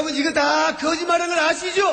여러분 이거 다 거짓말하는 걸 아시죠?